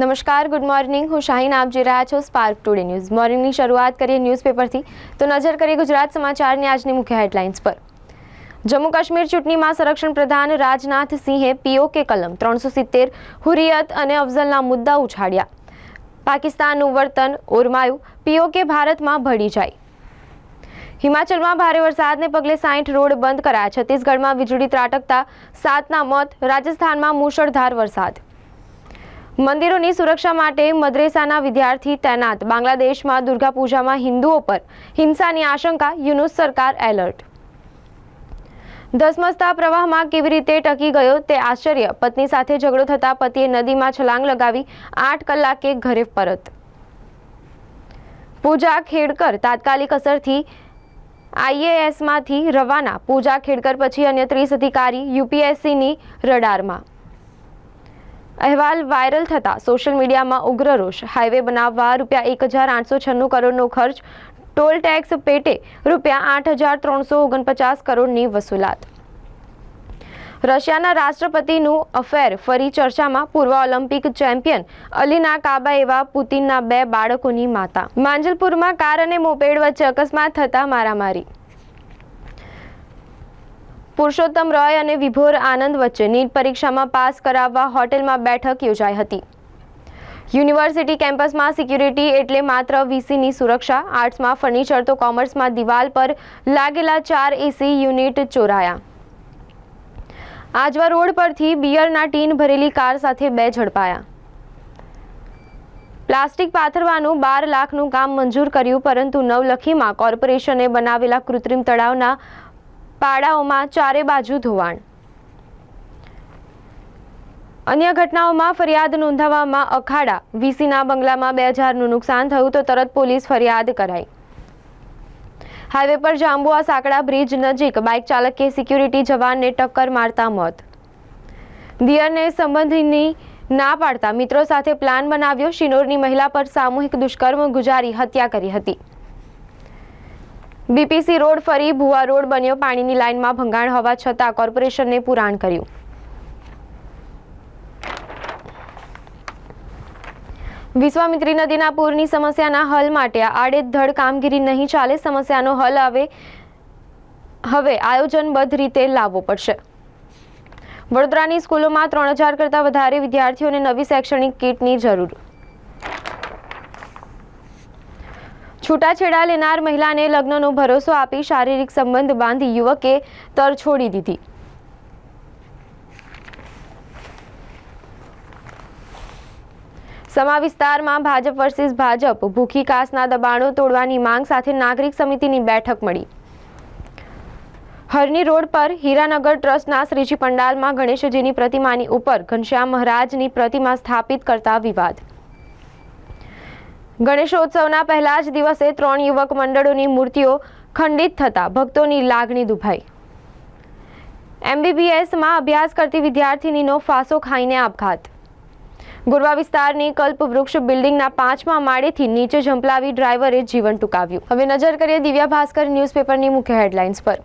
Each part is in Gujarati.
નમસ્કાર ગુડ મોર્નિંગ હું શાહીન, આપ જોઈ રહ્યા છો સ્પાર્ક ટુડે ન્યૂઝ મોર્નિંગની શરૂઆત કરીએ ન્યૂઝપેપરથી તો નજર કરીએ ગુજરાત સમાચારની આજની મુખ્ય હેડલાઇન્સ પર. જમ્મુ કાશ્મીર ચૂંટણીમાં સંરક્ષણ પ્રધાન રાજનાથ સિંહે પીઓકે કલમ ત્રણસો સિત્તેર હુરિયત અને અફઝલના મુદ્દા ઉછાળ્યા. પાકિસ્તાનનું વર્તન ઓરમાયું. પીઓકે ભારતમાં ભળી જાય. હિમાચલમાં ભારે વરસાદને પગલે સાઠ રોડ બંધ કરાયા. છત્તીસગઢમાં વીજળી ત્રાટકતા. સાતના મોત. રાજસ્થાનમાં મુશળધાર વરસાદ. મંદિરોની સુરક્ષા માટે મદ્રેસાના વિદ્યાર્થી તૈનાત. બાંગ્લાદેશમાં દુર્ગા પૂજામાં હિન્દુઓ પર હિંસાની આશંકા, યુનુસ સરકાર એલર્ટ. ધસમસતા પ્રવાહમાં કેવી રીતે ટકી ગયો તે આશ્ચર્ય. પત્ની સાથે ઝઘડો થતા પતિએ નદીમાં છલાંગ લગાવી આઠ કલાકે ઘરે પરત. પૂજા ખેડકર તાત્કાલિક અસરથી આઈએએસમાંથી રવાના. પૂજા ખેડકર પછી અન્ય ત્રીસ અધિકારી યુપીએસસીની રડારમાં. અહેવાલ વાયરલ થતા સોશિયલ મીડિયામાં ઉગ્ર રોષ. હાઈવે બનાવવા રૂપિયા એક હજાર આઠસો છન્નું કરોડનો ખર્ચ. ટોલ ટેક્સ પેટે રૂપિયા આઠ હજાર ત્રણસો ઓગણપચાસ કરોડની વસૂલાત. રશિયાના રાષ્ટ્રપતિનું અફેર ફરી ચર્ચામાં પૂર્વ ઓલિમ્પિક ચેમ્પિયન અલીના કાબા એવા પુતિનના બે બાળકોની માતા. માંજલપુરમાં કાર અને મોપેડ વચ્ચે અકસ્માત થતા મારામારી. પુરુષોત્તમ રોય અને વિભોર આનંદ વચ્ચે નીટ પરીક્ષામાં પાસ કરાવવા હોટેલમાં બેઠક યોજાઈ હતી. યુનિવર્સિટી કેમ્પસમાં સિક્યુરિટી એટલે માત્ર વીસીની સુરક્ષા, આર્ટ્સમાં ફર્નિચર તો કોમર્સમાં દિવાલ પર લાગેલા ચાર એસી યુનિટ ચોરાયા. આજવા રોડ પરથી બિયરના ટીન ભરેલી કાર સાથે બે ઝડપાયા. પ્લાસ્ટિક પાથરવાનું બાર લાખનું કામ મંજૂર કર્યું, પરંતુ નવલખીમાં કોર્પોરેશને બનાવેલા કૃત્રિમ તળાવના પાડાઓમાં ચારે બાજુ ધોવાણ. અન્ય ઘટનાઓમાં ફરિયાદ નોંધાવવામાં અખાડા. વીસીના બંગલામાં બે હજારનું નુકસાન થયું તો તરત પોલીસ ફરિયાદ કરાઈ. હાઈવે પર જાંબુઆ સાંકડા બ્રિજ નજીક બાઇક ચાલકે સિક્યુરિટી જવાનને ટક્કર મારતા મોત. દિયરને સંબંધીની ના પાડતા મિત્રો સાથે પ્લાન બનાવ્યો. શિનોરની મહિલા પર સામૂહિક દુષ્કર્મ ગુજારી, હત્યા કરી હતી. બીપીસી રોડ ફરી ભુવા રોડ બન્યો. પાણીની લાઇનમાં ભંગાણ હોવા છતાં કોર્પોરેશનને પુરાણ કર્યું. વિશ્વામિત્રી નદીના પૂરની સમસ્યાના હલ માટે આડેધડ કામગીરી નહીં ચાલે. સમસ્યાનો હલ આવે. હવે આયોજનબદ્ધ રીતે લાવવો પડશે. વડોદરાની સ્કૂલોમાં ત્રણ હજાર કરતાં વધારે વિદ્યાર્થીઓને નવી શૈક્ષણિક કીટની જરૂર. છૂટાછેડા લેનાર મહિલાને લગ્નનો ભરોસો આપી શારીરિક સંબંધ બાંધી યુવકે તર છોડી દીધી. સમા વિસ્તારમાં ભાજપ વર્સિસ ભાજપ, ભૂખી કાસના દબાણો તોડવાની માંગ સાથે નાગરિક સમિતિની બેઠક મળી. હરની રોડ પર હીરાનગર ટ્રસ્ટના શ્રીજી પંડાલમાં ગણેશજીની પ્રતિમાની ઉપર ઘનશ્યામ મહારાજની પ્રતિમા સ્થાપિત કરતા વિવાદ. ગણેશોત્સવના પહેલા જ દિવસે ત્રણ યુવક મંડળોની મૂર્તિઓ ખંડિત થતા ભક્તોની લાગણી દુભાઈ. એમબીબીએસમાં અભ્યાસ કરતી વિદ્યાર્થિનીનો ફાંસો ખાઈને આપઘાત. ગુરવા વિસ્તારની કલ્પ વૃક્ષ બિલ્ડિંગના પાંચમા માળેથી નીચે ઝંપલાવી ડ્રાઈવરે જીવન ટૂંકાવ્યું. હવે નજર કરીએ દિવ્યા ભાસ્કર ન્યૂઝપેપરની મુખ્ય હેડલાઇન્સ પર.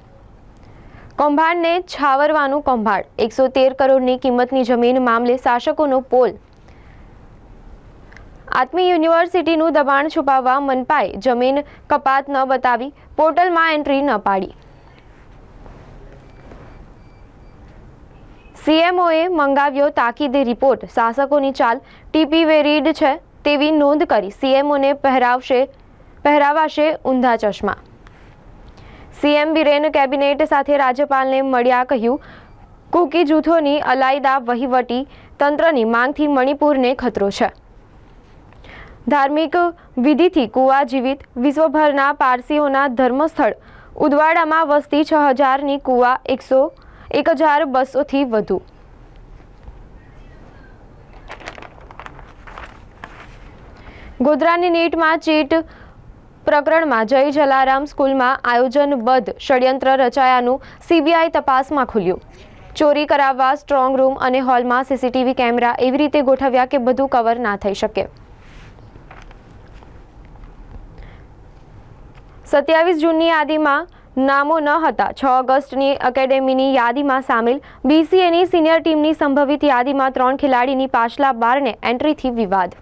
કૌભાંડને છાવરવાનું કૌભાંડ. એકસો તેર કરોડની કિંમતની જમીન મામલે શાસકોનો પોલ આત્મી યુનિવર્સિટીનું દબાણ છુપાવવા મનપાએ જમીન કપાત ન બતાવી, પોર્ટલમાં એન્ટ્રી ન પાડી. સીએમઓએ મંગાવ્યો તાકીદે રિપોર્ટ. શાસકોની ચાલ ટીપી વેરીડ છે તેવી નોંધ કરી સીએમઓને પહેરાવશે, પહેરાવાશે ઊંધા ચશ્મા. સીએમ બિરેન કેબિનેટ સાથે રાજ્યપાલને મળ્યા કહ્યું, કુકી જૂથોની અલાયદા વહીવટી તંત્રની માંગથી મણિપુરને ખતરો છે. ધાર્મિક વિધિથી કુવા જીવિત વિશ્વભરના પારસીઓના ધર્મસ્થળ ઉદવાડામાં વસતી છ હજારની કુવા એકસો એક હજાર બસોથી વધુ. ગોધરાની નીટમાં ચીટ પ્રકરણમાં જય જલારામ સ્કૂલમાં આયોજનબદ્ધ ષડયંત્ર રચાયાનું સીબીઆઈ તપાસમાં ખુલ્યું. ચોરી કરાવવા સ્ટ્રોંગ રૂમ અને હોલમાં સીસીટીવી કેમેરા એવી રીતે ગોઠવ્યા કે બધું કવર ના થઈ શકે. સત્યાવીસ જૂનની યાદીમાં નામો ન હતા. છ ઓગસ્ટની એકેડેમીની યાદીમાં સામેલ બીસીએની સિનિયર ટીમની સંભવિત યાદીમાં ત્રણ ખેલાડીની પાછલા બારને એન્ટ્રીથી વિવાદ.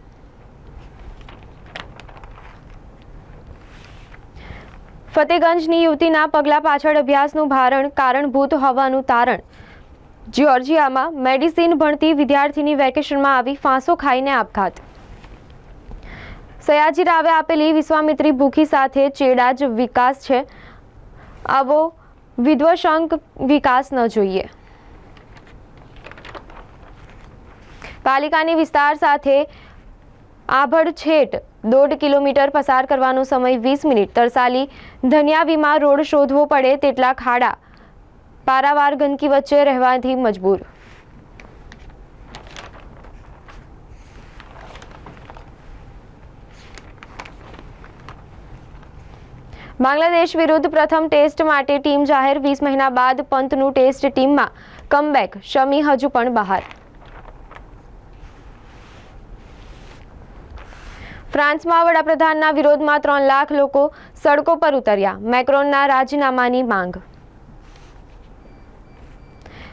ફતેગંજની યુવતીના પગલા પાછળ અભ્યાસનું ભારણ કારણભૂત હોવાનું તારણ. જ્યોર્જિયામાં મેડિસિન ભણતી વિદ્યાર્થીની વેકેશનમાં આવી ફાંસો ખાઈને આપઘાત. સયાજી રાવે આપેલી વિશ્વામિત્રી ભૂખી સાથે ચેડા જ વિકાસ છે. આવો વિધ્વશંક વિકાસ ન જોઈએ. પાલિકાની વિસ્તાર સાથે આભડછેટ દોઢ કિલોમીટર પસાર કરવાનો સમય વીસ મિનિટ. તરસાલી ધન્યાવીમાં રોડ શોધવો પડે તેટલા ખાડા. પારાવાર ગંદકી વચ્ચે રહેવાથી મજબૂર. બાંગ્લાદેશ વિરુદ્ધ પ્રથમ ટેસ્ટ માટે ટીમ જાહેર વીસ મહિના બાદ પંતનું ટેસ્ટ ટીમમાં કમબેક, શમી હજુ પણ બહાર. ફ્રાન્સમાં વડાપ્રધાનના વિરોધમાં ત્રણ લાખ લોકો સડકો પર ઉતર્યા. મેક્રોનના રાજીનામાની માંગ.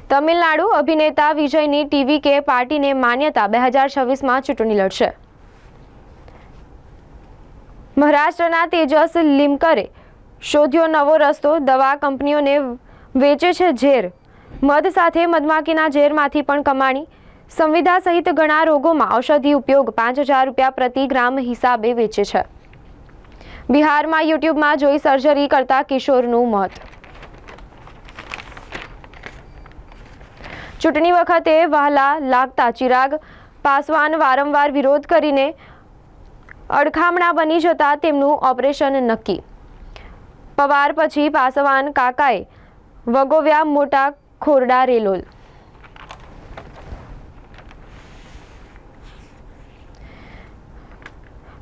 તમિલનાડુ અભિનેતા વિજયની ટીવી કે પાર્ટીને માન્યતા બે હજાર છવ્વીસમાં ચૂંટણી લડશે. મહારાષ્ટ્રના તેજસ લિમકરે શોધ્યો નવો રસ્તો. દવા કંપનીઓને વેચે છે ઝેર. મધ સાથે મધમાખીના ઝેરમાંથી પણ કમાણી. સંવિધા સહિત ઘણા રોગોમાં ઔષધિ ઉપયોગ પાંચ હજાર રૂપિયા પ્રતિ ગ્રામ હિસાબે વેચે છે. બિહારમાં યુટ્યુબમાં જોઈ સર્જરી કરતા કિશોરનું મોત. ચૂંટણી વખતે વહાલા લાગતા ચિરાગ પાસવાન વારંવાર વિરોધ કરીને અડખામણા બની જતા તેમનું ઓપરેશન નક્કી. પવાર પછી પાસવાન કાકાએ વગોવ્યા મોટા ખોરડા રેલોલ.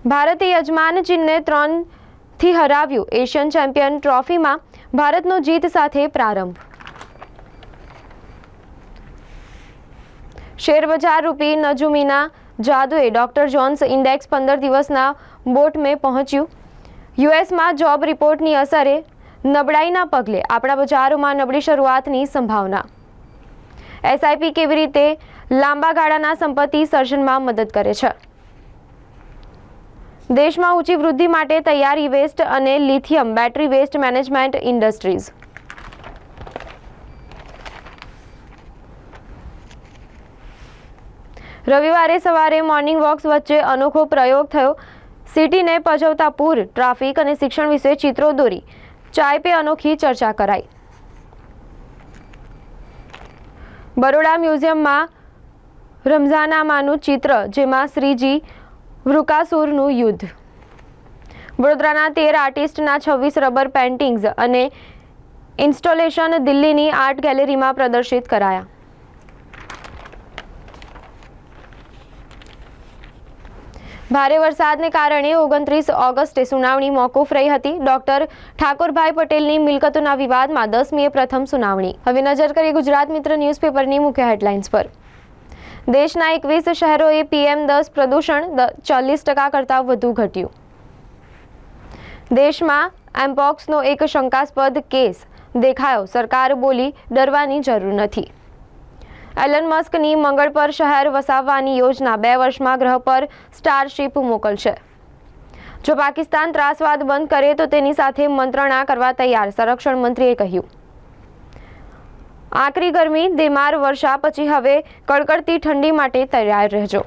ભારતે યજમાન ચીનને ત્રણથી હરાવ્યું. એશિયન ચેમ્પિયન ટ્રોફીમાં ભારતનો જીત સાથે પ્રારંભ. શેરબજાર રૂપી નજુમીના જાદુએ ડોક્ટર જોન્સ ઇન્ડેક્સ પંદર દિવસના બોટ મેં પહોંચ્યું. યુએસમાં જોબ રિપોર્ટની અસરે નબળાઈના પગલે આપણા બજારોમાં નબળી શરૂઆતની સંભાવના. એસઆઈપી કેવી રીતે લાંબા ગાળાના સંપત્તિ સર્જનમાં મદદ કરે છે? દેશમાં ઊંચી વૃદ્ધિ માટે તૈયારી વેસ્ટ અને lithium battery waste management industries. રવિવારે સવારે મોર્નિંગ વોક્સ વચ્ચે અનોખો પ્રયોગ થયો. સિટીને પજવતા પૂર, ટ્રાફિક અને શિક્ષણ વિશે ચિત્રો દોરી. ચાય પે અનોખી ચર્ચા કરાઈ. બરોડા મ્યુઝિયમમાં રમઝાનામાનું ચિત્ર, જેમાં શ્રીજી વૃકાસુરનું યુદ્ધ. વડોદરાના તેર આર્ટિસ્ટના છવ્વીસ રબર પેઇન્ટિંગ્સ અને ઇન્સ્ટોલેશન દિલ્હીની આર્ટ ગેલેરીમાં પ્રદર્શિત કરાયા. ભારે વરસાદને કારણે ઓગણત્રીસ ઓગસ્ટે સુનાવણી મોકૂફ રહી હતી. ડોક્ટર ઠાકોરભાઈ પટેલની મિલકતોના વિવાદમાં દસમીએ પ્રથમ સુનાવણી. હવે નજર કરીએ ગુજરાત મિત્ર ન્યૂઝપેપરની મુખ્ય હેડલાઇન્સ પર. દેશના એકવીસ શહેરોએ પીએમ દસ પ્રદૂષણ ચાલીસ ટકા કરતાં વધુ ઘટ્યું. દેશમાં એમ્પોક્સનો એક શંકાસ્પદ કેસ દેખાયો. સરકાર બોલી ડરવાની જરૂર નથી. એલન મસ્કની મંગળ પર શહેર વસાવવાની યોજના બે વર્ષમાં ગ્રહ પર સ્ટારશિપ મોકલશે. જો પાકિસ્તાન ત્રાસવાદ બંધ કરે તો તેની સાથે મંત્રણા કરવા તૈયાર, સંરક્ષણ મંત્રીએ કહ્યું. આકરી ગરમી દેમાર વર્ષા, પછી હવે કડકડતી ઠંડી માટે તૈયાર રહેજો.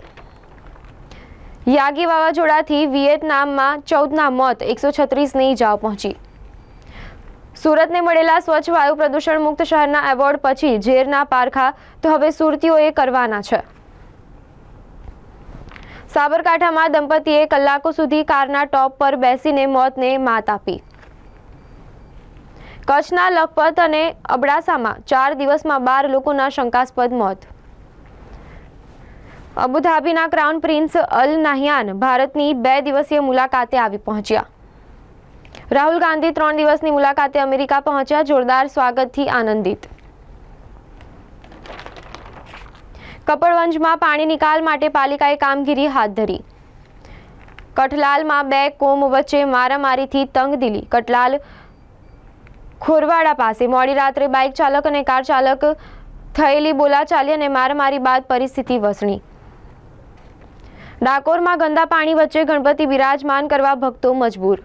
યાગી વાવાઝોડાથી વિયેતનામમાં ચૌદના મોત, એકસો છત્રીસની ઇજાઓ પહોંચી. સુરતને મળેલા સ્વચ્છ વાયુ પ્રદૂષણ મુક્ત શહેરના એવોર્ડ પછી ઝેરના પારખા તો હવે સુરતીઓએ કરવાના છે. સાબરકાંઠામાં દંપતીએ કલાકો સુધી કારના ટોપ પર બેસીને મોતને માત આપી. કચ્છના લખપત અને અબડાસામાં ચાર દિવસમાં બાર લોકોના શંકાસ્પદ મોત. અબુધાબીના ક્રાઉન પ્રિન્સ અલ નાહિયાન ભારતની બે દિવસીય મુલાકાતે આવી પહોંચ્યા. રાહુલ ગાંધી ત્રણ દિવસની મુલાકાતે અમેરિકા પહોંચ્યા, જોરદાર સ્વાગતથી આનંદિત. કપડવંજમાં પાણી નિકાલ માટે પાલિકાએ કામગીરી હાથ ધરી. કઠલાલમાં બે કોમ વચ્ચે મારામારીથી તંગદિલી કટલાલ ખોરવાડા પાસે મોડી રાત્રે બાઇક ચાલક અને કાર ચાલક થયેલી બોલાચાલી અને મારામારી બાદ પરિસ્થિતિ વસણી. ડાકોરમાં ગંદા પાણી વચ્ચે ગણપતિ બિરાજમાન કરવા ભક્તો મજબૂર.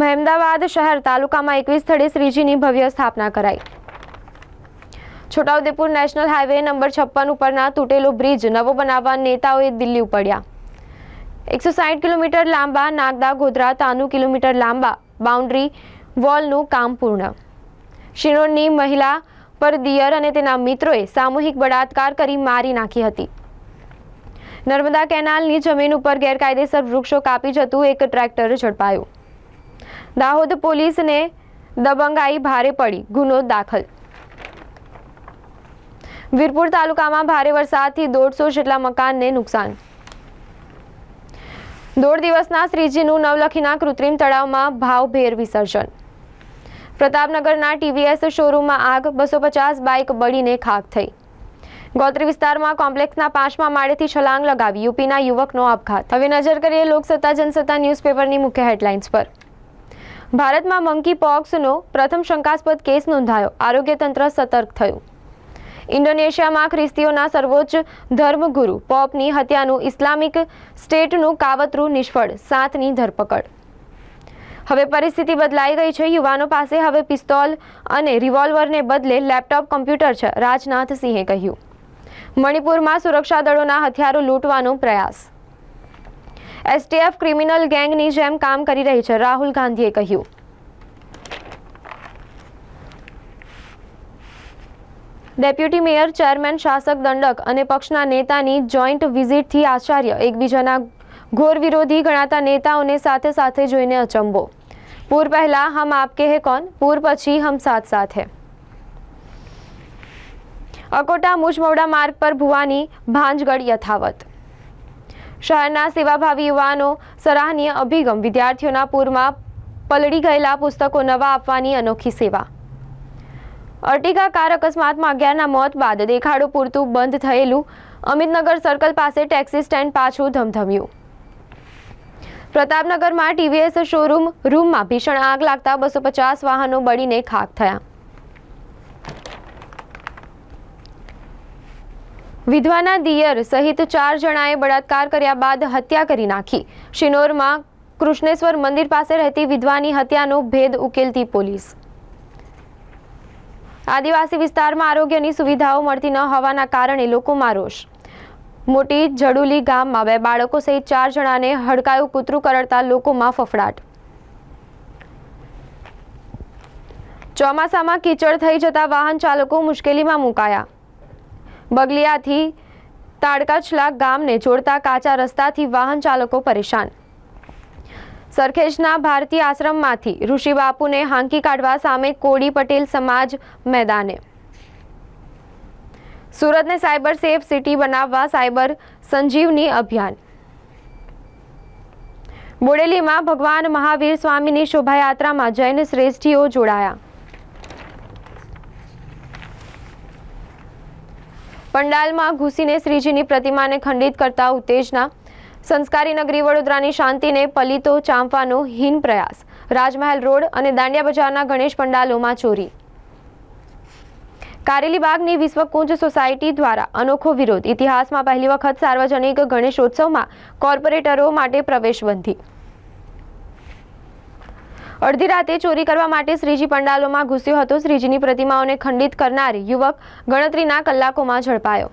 મહેમદાવાદ શહેર તાલુકામાં એકવીસ સ્થળે શ્રીજીની ભવ્ય સ્થાપના કરાઈ. છોટાઉદેપુર નેશનલ હાઈવે નંબર છપ્પન ઉપરના તૂટેલો બ્રિજ નવો બનાવવા નેતાઓએ દિલ્હી ઉપડ્યા. એકસો સાઠ કિલોમીટર લાંબા નાગદા ગોધરા ત્રાણું કિલોમીટર લાંબા બાઉન્ડ્રી વોલનું કામ પૂર્ણ. શિરોળની મહિલા પર દિયર અને તેના મિત્રોએ સામૂહિક બળાત્કાર કરી મારી નાખી હતી. નર્મદા કેનાલની જમીન ઉપર ગેરકાયદેસર વૃક્ષો કાપી જતું એક ટ્રેક્ટર ઝડપાયું. દાહોદ પોલીસને દબંગાઈ ભારે પડી, ગુનો દાખલ. વીરપુર તાલુકામાં ભારે વરસાદથી દોઢસો જેટલા મકાનને નુકસાન. દોઢ દિવસના શ્રીજીનું નવલખીના કૃત્રિમ તળાવમાં ભાવભેર વિસર્જન. પ્રતાપનગરના ટીવીએસ શોરૂમમાં આગ, બસો પચાસ બાઇક બળીને ખાક થઈ. ગોત્રી વિસ્તારમાં કોમ્પ્લેક્સના પાંચમા માળેથી છલાંગ લગાવી યુપીના યુવકનો આપઘાત. હવે નજર કરીએ લોકસત્તા, જનસત્તા ન્યૂઝપેપરની મુખ્ય હેડલાઇન્સ પર. ભારતમાં મંકી પોક્સનો પ્રથમ શંકાસ્પદ કેસ નોંધાયો. આરોગ્ય તંત્ર સતર્ક થયું. ઇન્ડોનેશિયામાં ખ્રિસ્તીઓના સર્વોચ્ચ ધર્મગુરુ પોપની હત્યાનું ઇસ્લામિક સ્ટેટનું કાવતરું નિષ્ફળ, સાતની ધરપકડ. હવે પરિસ્થિતિ બદલાઈ ગઈ છે. યુવાનો પાસે હવે પિસ્તોલ અને રિવોલ્વરને બદલે લેપટોપ, કમ્પ્યુટર છે રાજનાથ સિંહે કહ્યું. મણિપુરમાં સુરક્ષા દળોના હથિયારો લૂંટવાનો પ્રયાસ. એસટીએફ ક્રિમિનલ ગેંગની જેમ કામ કરી રહી છે. રાહુલ ગાંધીએ કહ્યું. ડેપ્યુટી મેયર, ચેરમેન, શાસક, દંડક અને પક્ષના નેતાની જોઈન્ટ વિઝિટથી આચાર્ય એકબીજાના ઘોર વિરોધી ગણાતા નેતાઓને સાથે સાથે જોઈને અચંબો. પૂર પહેલા હમ આપકે હે કોન પૂર પછી હમ સાથ સાથ હે. અકોટા મુજમવડા માર્ગ પર ભુવાની ભાંજગઢ યથાવત. શહેરના સેવાભાવી યુવાનો સરાહનીય અભિગમ વિદ્યાર્થીઓના પૂરમાં પલળી ગયેલા પુસ્તકો નવા આપવાની અનોખી સેવા. અર્ટિગા કાર અકસ્માતમાં અગિયારના મોત બાદ દેખાડો પૂરતું બંધ થયેલું અમિતનગર સર્કલ પાસે ટેક્સી સ્ટેન્ડ પાછું ધમધમ્યું. પ્રતાપનગરમાં ટીવીએસ શોરૂમ રૂમમાં ભીષણ આગ લાગતા બસો પચાસ વાહનો બળીને ખાક થયા. વિધવાના દિયર સહિત ચાર જણાએ બળાત્કાર કર્યા બાદ હત્યા કરી નાખી. શિનોરમાં કૃષ્ણેશ્વર મંદિર પાસે રહેતી વિધવાની હત્યાનો ભેદ ઉકેલતી પોલીસ. આદિવાસી વિસ્તારમાં આરોગ્યની સુવિધાઓ મળતી ન હોવાના કારણે લોકોમાં રોષ. મોટી જડુલી ગામમાં બે બાળકો સહિત ચાર જણાને હડકાયું કૂતરું કરડતા લોકોમાં ફફડાટ. ચોમાસામાં કીચડ થઈ જતા વાહન ચાલકો મુશ્કેલીમાં મુકાયા. બગલિયાથી તાડકાછલા ગામને જોડતા કાચા રસ્તાથી વાહન ચાલકો પરેશાન. સરખેજના ભારતીય આશ્રમમાંથી ઋષિ બાપુને હાંકી કાઢવા સામે કોડી પટેલ સમાજ મેદાને. સુરતને સાયબર સેફ સિટી બનાવવા સાયબર સંજીવની અભિયાન. બોડેલીમાં ભગવાન મહાવીર સ્વામીની શોભાયાત્રામાં જૈન શ્રેષ્ઠીઓ જોડાયા. પંડાલમાં ઘૂસીને શ્રીજીની પ્રતિમાને ખંડિત કરતા ઉત્તેજના. સંસ્કારી નગરી વડોદરાની શાંતિને પલિતો ચાંપવાનો હીન પ્રયાસ. રાજમહેલ રોડ અને દાંડિયા બજારના ગણેશ પંડાલોમાં ચોરી. કારેલીબાગની વિશ્વકુંજ સોસાયટી દ્વારા અનોખો વિરોધ. ઇતિહાસમાં પહેલી વખત સાર્વજનિક ગણેશોત્સવમાં કોર્પોરેટરો માટે પ્રવેશબંધી. અડધી રાતે ચોરી કરવા માટે શ્રીજી પંડાલોમાં ઘૂસ્યો હતો. શ્રીજીની પ્રતિમાઓને ખંડિત કરનાર યુવક ગણતરીના કલાકોમાં ઝડપાયો.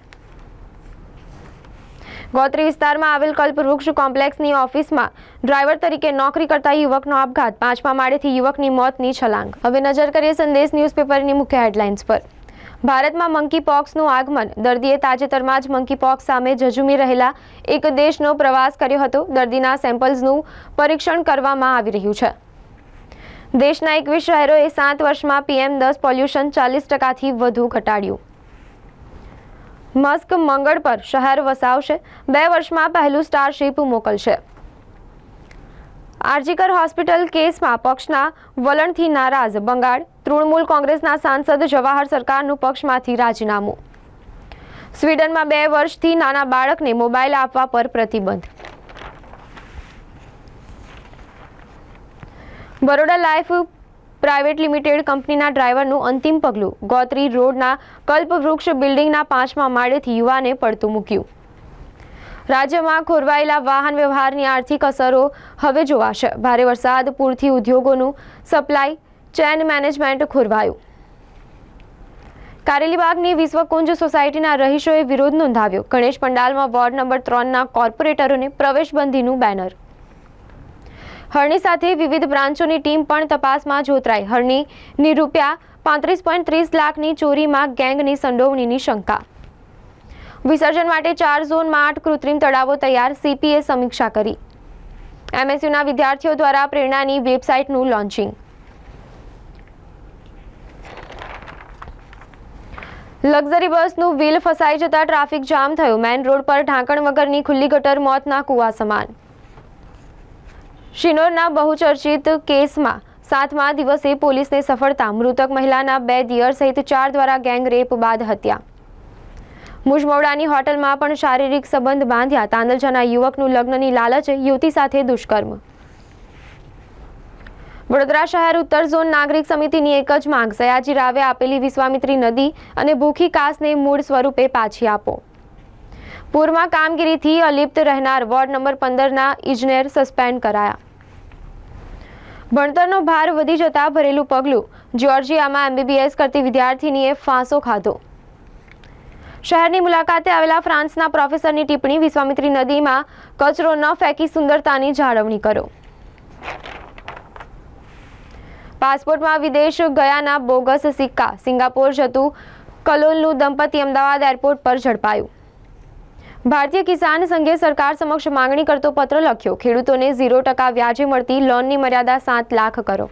ગોત્રી વિસ્તારમાં આવેલ કલ્પવૃક્ષ કોમ્પ્લેક્સની ઓફિસમાં ડ્રાઈવર તરીકે નોકરી કરતા યુવકનો આપઘાત. પાંચમા માળેથી યુવકની મોતની છલાંગ. હવે નજર કરીએ સંદેશ ન્યૂઝપેપરની મુખ્ય હેડલાઇન્સ પર. ભારતમાં મંકી પોક્સનું આગમન. દર્દીએ તાજેતરમાં જ મંકી પોક્સ સામે ઝઝુમી રહેલા એક દેશનો પ્રવાસ કર્યો હતો. દર્દીના સેમ્પલ્સનું પરીક્ષણ કરવામાં આવી રહ્યું છે. દેશના એકવીસ શહેરોએ સાત વર્ષમાં પીએમ દસ પોલ્યુશન ચાલીસ ટકાથી વધુ ઘટાડ્યું. મસ્ક મંગળ પર શહેર વસાવશે. બે વર્ષમાં પહેલું સ્ટારશીપ મોકલશે. આરજીકર હોસ્પિટલ કેસમાં પક્ષના વલણથી નારાજ બંગાળ. તૃણમૂલ કોંગ્રેસના સાંસદ જવાહર સરકારનું પક્ષમાંથી રાજીનામું. સ્વીડનમાં બે વર્ષથી નાના બાળકને મોબાઈલ આપવા પર પ્રતિબંધ. બરોડા લાઈફ પ્રાઇવેટ લિમિટેડ કંપનીના ડ્રાઈવરનું અંતિમ પગલું. ગોત્રી રોડના કલ્પવૃક્ષ બિલ્ડિંગના પાંચમા માળેથી યુવાને પડતું મૂક્યું. રાજ્યમાં ખોરવાયેલા વાહન વ્યવહારની આર્થિક અસરો હવે જોવાશે. ભારે વરસાદ, પૂરથી ઉદ્યોગોનું સપ્લાય, ચેન મેનેજમેન્ટ ખોરવાયું. કારેલીબાગની વિશ્વકુંજ સોસાયટીના રહીશોએ વિરોધ નોંધાવ્યો. ગણેશ પંડાલમાં વોર્ડ નંબર ત્રણના કોર્પોરેટરોને પ્રવેશબંધીનું બેનર હરણી સાથે વિવિધ બ્રાન્ચોની ટીમ પણ તપાસમાં જોતરાઈ. હરણીની રૂપિયા પાંત્રીસ પોઈન્ટ ત્રીસ લાખની ચોરીમાં ગેંગની સંડોવણીની શંકા. વિસર્જન માટે ચાર ઝોનમાં આઠ કૃત્રિમ તળાવો તૈયાર, સીપીએ સમીક્ષા કરી. એમએસયુના વિદ્યાર્થીઓ દ્વારા પ્રેરણાની વેબસાઇટનું લોન્ચિંગ. લક્ઝરી બસનું વ્હીલ ફસાઈ જતા ટ્રાફિક જામ થયો. મેન રોડ પર ઢાંકણ વગરની ખુલ્લી ગટર, મોતના કુવા સમાન. શિનોરના બહુચર્ચિત કેસમાં સાતમા દિવસે પોલીસને સફળતા. મૃતક મહિલાના બે દિયર સહિત ચાર દ્વારા ગેંગ રેપ બાદ હત્યા. મુજમોડાની હોટલમાં પણ શારીરિક સંબંધ બાંધ્યા. તાંદલજાના યુવકનું લગ્નની લાલચે યુવતી સાથે દુષ્કર્મ. વડોદરા શહેર ઉત્તર ઝોન નાગરિક સમિતિની એક જ માંગ. સયાજી રાવે આપેલી વિશ્વામિત્રી નદી અને ભૂખી કાસને મૂળ સ્વરૂપે પાછી આપો. પૂરમાં કામગીરીથી અલિપ્ત રહેનાર વોર્ડ નંબર પંદરના ઇજનેર સસ્પેન્ડ કરાયા. ભણતરનો ભાર વધી જતા ભરેલું પગલું જ્યોર્જિયામાં એમબીબીએસ કરતી વિદ્યાર્થીનીએ ફાંસો ખાધો. શહેરની મુલાકાતે આવેલા ફ્રાન્સના પ્રોફેસરની ટિપ્પણી વિશ્વામિત્રી નદીમાં કચરો ન ફેંકી સુંદરતાની જાળવણી કરો. પાસપોર્ટમાં વિદેશ ગયાના બોગસ સિક્કા, સિંગાપોર જતું કલોલનું દંપતી અમદાવાદ એરપોર્ટ પર ઝડપાયું. ભારતીય કિસાન સંઘે સરકાર સમક્ષ માંગણી કરતો પત્ર લખ્યો. ખેડૂતોને ઝીરો ટકા વ્યાજે મળતી લોનની મર્યાદા સાત લાખ કરો.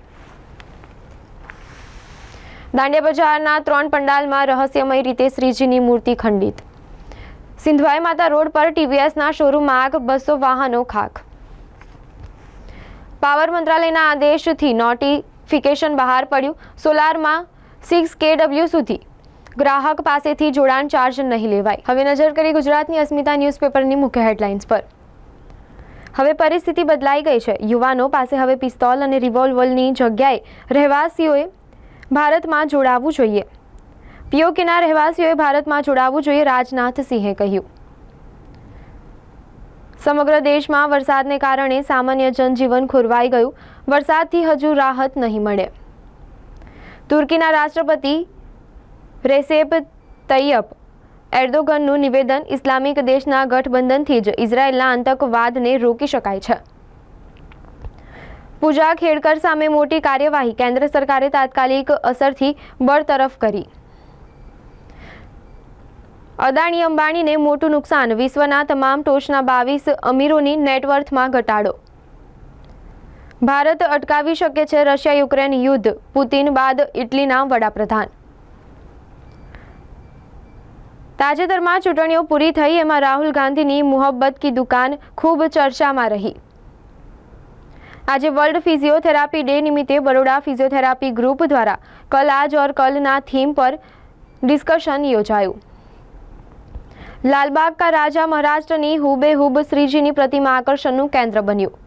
દાંડિયા બજારના ત્રણ પંડાલમાં રહસ્યમય રીતે શ્રીજીની મૂર્તિ ખંડિત. સિંધવાઈ માતા રોડ પર ટીવીએસના શોરૂમમાં આગ, બસો વાહનો ખાખ. પાવર મંત્રાલયના આદેશથી નોટિફિકેશન બહાર પડ્યું. સોલારમાં સિક્સ કેડબલ્યુ સુધી ગ્રાહક પાસેથી જોડાણ ચાર્જ નહીં લેવાય. હવે નજર કરી ગુજરાતની અસ્મિતા ન્યૂઝપેપરની મુખ્ય હેડલાઇન્સ પર. હવે પરિસ્થિતિ બદલાઈ ગઈ છે. યુવાનો પાસે હવે પિસ્તોલ અને રિવોલ્વરની જગ્યાએ રહેવાસીઓએ ભારતમાં જોડાવવું જોઈએ. પીઓકેના રહેવાસીઓએ ભારતમાં જોડાવવું જોઈએ રાજનાથ સિંહે કહ્યું. સમગ્ર દેશમાં વરસાદને કારણે સામાન્ય જનજીવન ખોરવાઈ ગયું. વરસાદથી હજુ રાહત નહીં મળે. તુર્કીના રાષ્ટ્રપતિ રેસેપ તૈયપ એર્દોગનનું નિવેદન ઇસ્લામિક દેશના ગઠબંધનથી જ ઇઝરાયેલના આતંકવાદને રોકી શકાય છે. પૂજા ખેડકર સામે મોટી કાર્યવાહી કેન્દ્ર સરકારે તાત્કાલિક અસરથી બરતરફ કરી. અદાણી અંબાણીને મોટું નુકસાન, વિશ્વના તમામ ટોચના બાવીસ અમીરોની નેટવર્થમાં ઘટાડો. ભારત અટકાવી શકે છે રશિયા યુક્રેન યુદ્ધ, પુતિન બાદ ઇટલીના વડાપ્રધાન. તાજેતરમાં ચૂંટણીઓ પૂરી થઈ, એમાં રાહુલ ગાંધીની મુહબ્બત કી દુકાન ખૂબ ચર્ચામાં રહી. આજે વર્લ્ડ ફિઝિયોથેરાપી ડે નિમિત્તે બરોડા ફિઝિયોથેરાપી ગ્રુપ દ્વારા કલ આજ ઓર કલના થીમ પર ડિસ્કશન યોજાયું. લાલબાગ કા રાજા મહારાષ્ટ્રની હુબેહુબ શ્રીજીની પ્રતિમા આકર્ષણનું કેન્દ્ર બન્યું.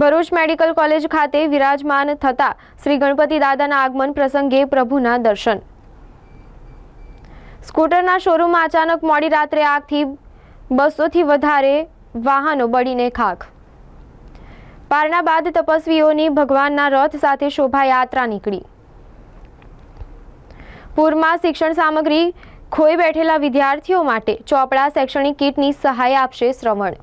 ભરૂચ મેડિકલ કોલેજ ખાતે વિરાજમાન થતા શ્રી ગણપતિ દાદાના આગમન પ્રસંગે પ્રભુના દર્શન. સ્કૂટરના શોરૂમમાં અચાનક મોડી રાત્રે આગથી બસોથી વધારે વાહનો બળીને ખાખ. પારણા બાદ તપસ્વીઓની ભગવાનના રથ સાથે શોભાયાત્રા નીકળી. પૂરમાં શિક્ષણ સામગ્રી ખોઈ બેઠેલા વિદ્યાર્થીઓ માટે ચોપડા શૈક્ષણિક કીટની સહાય આપશે શ્રવણ.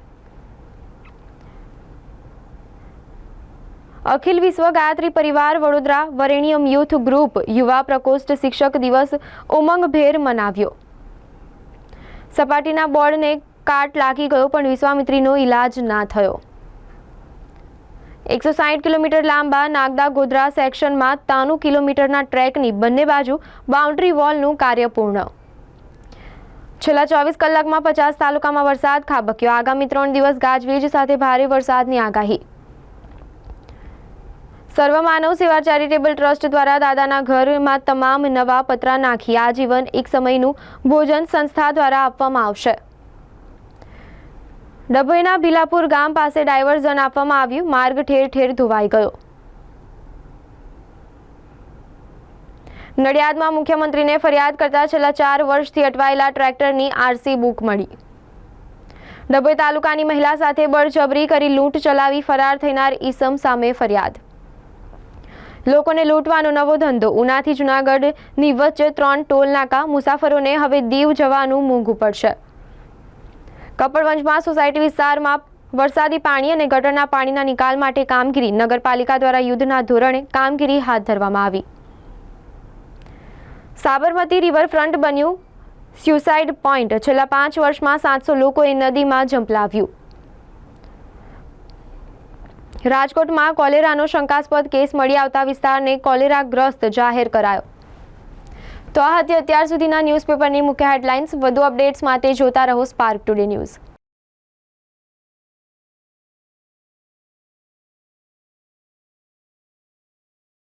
અખિલ વિશ્વ ગાયત્રી પરિવાર વડોદરા વરેણિયમ યુથ ગ્રુપ યુવા પ્રકોષ્ઠ શિક્ષક દિવસ ઉમંગભેર મનાવ્યો. સપાટીના બોર્ડને કાટ લાગી ગયો, પણ વિશ્વામિત્રીનો ઈલાજ ના થયો. એકસો સાઠ કિલોમીટર લાંબા નાગદા ગોધરા સેક્શનમાં ત્રાણું કિલોમીટરના ટ્રેકની બંને બાજુ બાઉન્ડ્રી વોલનું કાર્ય પૂર્ણ. છેલ્લા ચોવીસ કલાકમાં પચાસ તાલુકામાં વરસાદ ખાબક્યો. આગામી ત્રણ દિવસ ગાજવીજ સાથે ભારે વરસાદની આગાહી. સર્વ માનવ સેવા ચેરિટેબલ ટ્રસ્ટ દ્વારા દાદાના ઘરમાં તમામ નવા પતરા નાખી આજીવન એક સમયનું ભોજન સંસ્થા દ્વારા આપવામાં આવશે. ડભોઈના ભીલાપુર ગામ પાસે ડાયવર્ઝન આપવામાં આવ્યું. માર્ગ ઠેર ઠેર ધોવાઈ ગયો. નડિયાદમાં મુખ્યમંત્રીને ફરિયાદ કરતા છેલ્લા ચાર વર્ષથી અટવાયેલા ટ્રેક્ટરની આરસી બુક મળી. ડભોઈ તાલુકાની મહિલા સાથે બળજબરી કરી લૂંટ ચલાવી ફરાર થનાર ઈસમ સામે ફરિયાદ. લોકોને લૂંટવાનો નવો ધંધો. ઉનાથી જુનાગઢની વચ્ચે ત્રણ ટોલ નાકા મુસાફરોને હવે દીવ જવાનું મોંઘું પડશે. કપડવંજમાં સોસાયટી વિસ્તારમાં વરસાદી પાણી અને ગટરના પાણીના નિકાલ માટે કામગીરી. નગરપાલિકા દ્વારા યુદ્ધના ધોરણે કામગીરી હાથ ધરવામાં આવી. સાબરમતી રિવરફ્રન્ટ બન્યું સ્યુસાઇડ પોઈન્ટ. છેલ્લા પાંચ વર્ષમાં સાતસો લોકોએ નદીમાં ઝંપલાવ્યું રાજકોટમાં કોલેરાનો શંકાસ્પદ કેસ મળી આવતા વિસ્તારને કોલેરાગ્રસ્ત જાહેર કરાયો. તો આ હતી અત્યાર સુધીના ન્યૂઝપેપરની મુખ્ય હેડલાઇન્સ. વધુ અપડેટ્સ માટે જોતા રહો સ્પાર્ક ટુડે ન્યૂઝ